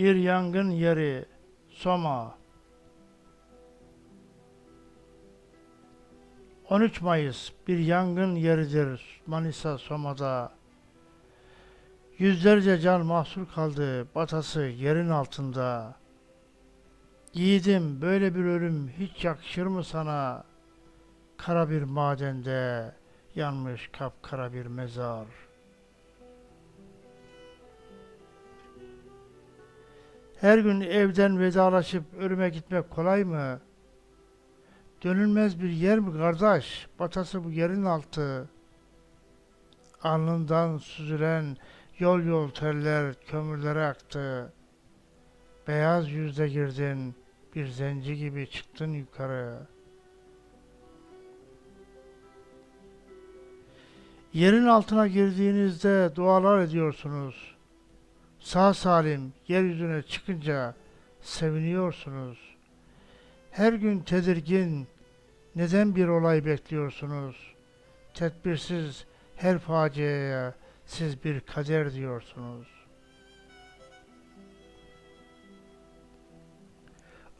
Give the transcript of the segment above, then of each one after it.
Bir yangın yeri Soma 13 Mayıs bir yangın yeridir Manisa Soma'da. Yüzlerce can mahsur kaldı batası yerin altında. Yiğidim böyle bir ölüm hiç yakışır mı sana? Kara bir madende yanmış kapkara bir mezar. Her gün evden vedalaşıp ölüme gitmek kolay mı? Dönülmez bir yer mi kardeş? Batası bu yerin altı. Alnından süzülen yol yol terler kömürlere aktı. Beyaz yüzle girdin, bir zenci gibi çıktın yukarı. Yerin altına girdiğinizde dualar ediyorsunuz. Sağ salim yeryüzüne çıkınca seviniyorsunuz. Her gün tedirgin, neden bir olay bekliyorsunuz? Tedbirsiz her faciaya siz bir kader diyorsunuz.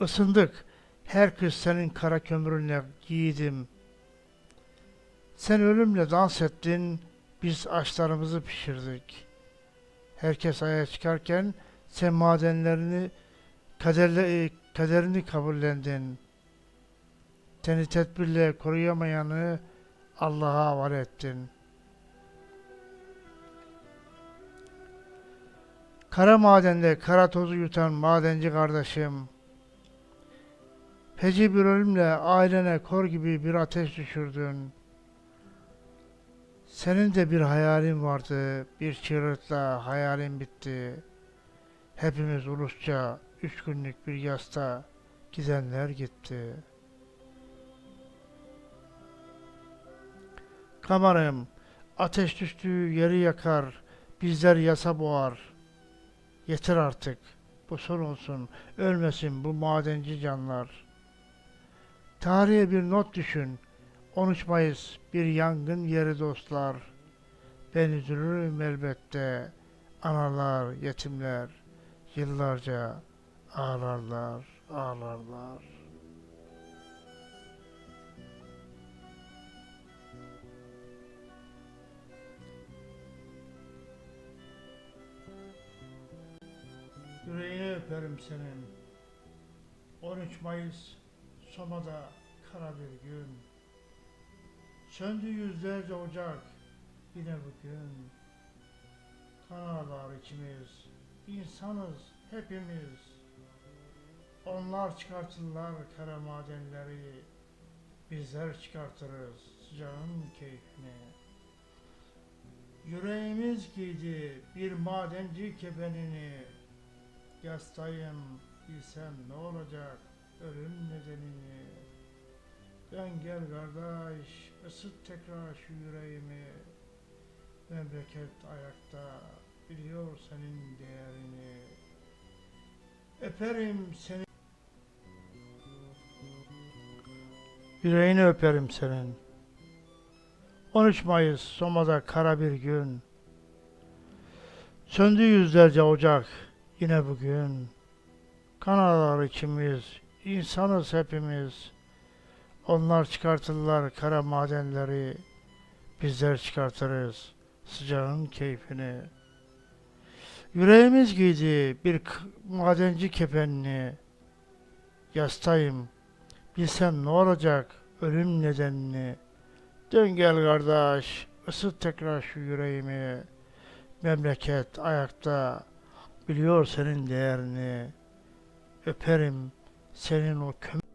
Isındık, her kız senin kara kömürünle yiğidim. Sen ölümle dans ettin, biz aşlarımızı pişirdik. Herkes aya çıkarken sen madenlerini kaderle, e, kaderini kabullendin. Seni tedbirle koruyamayanı Allah'a havale ettin. Kara madende kara tozu yutan madenci kardeşim. Feci bir ölümle ailene kor gibi bir ateş düşürdün. Senin de bir hayalin vardı, bir çığırtla hayalin bitti. Hepimiz ulusça üç günlük bir yasta gidenler gitti. Kamarım, ateş düştüğü yeri yakar, bizler yasa boğar. Yeter artık, bu son olsun, ölmesin bu madenci canlar. Tarihe bir not düşün, 13 Mayıs bir yangın yeri dostlar. Ben üzülürüm elbette, analar, yetimler yıllarca ağlarlar, ağlarlar. Yüreğini öperim senin. 13 Mayıs Soma'da kara bir gün. Söndü yüzlerce ocak yine bugün. Kan içimiz, insanız hepimiz. Onlar çıkartırlar kara madenleri, bizler çıkartırız sıcağın keyfini. Yüreğimiz giydi bir madenci kefenini. Yastayım bilsem ne olacak ölüm nedenini. Dön gel kardeş, ısıt tekrar şu yüreğimi. Memleket ayakta, biliyor senin değerini. Öperim seni. Yüreğini öperim senin. 13 Mayıs Soma'da kara bir gün. Söndü yüzlerce ocak yine bugün. Kan ağlar içimiz, insanız hepimiz. Onlar çıkartırlar kara madenleri, bizler çıkartırız sıcağın keyfini. Yüreğimiz giydi bir madenci kefenini. Yastayım, bilsem ne olacak ölüm nedenini. Dön gel kardeş, ısıt tekrar şu yüreğimi. Memleket ayakta, biliyor senin değerini. Öperim senin o kömür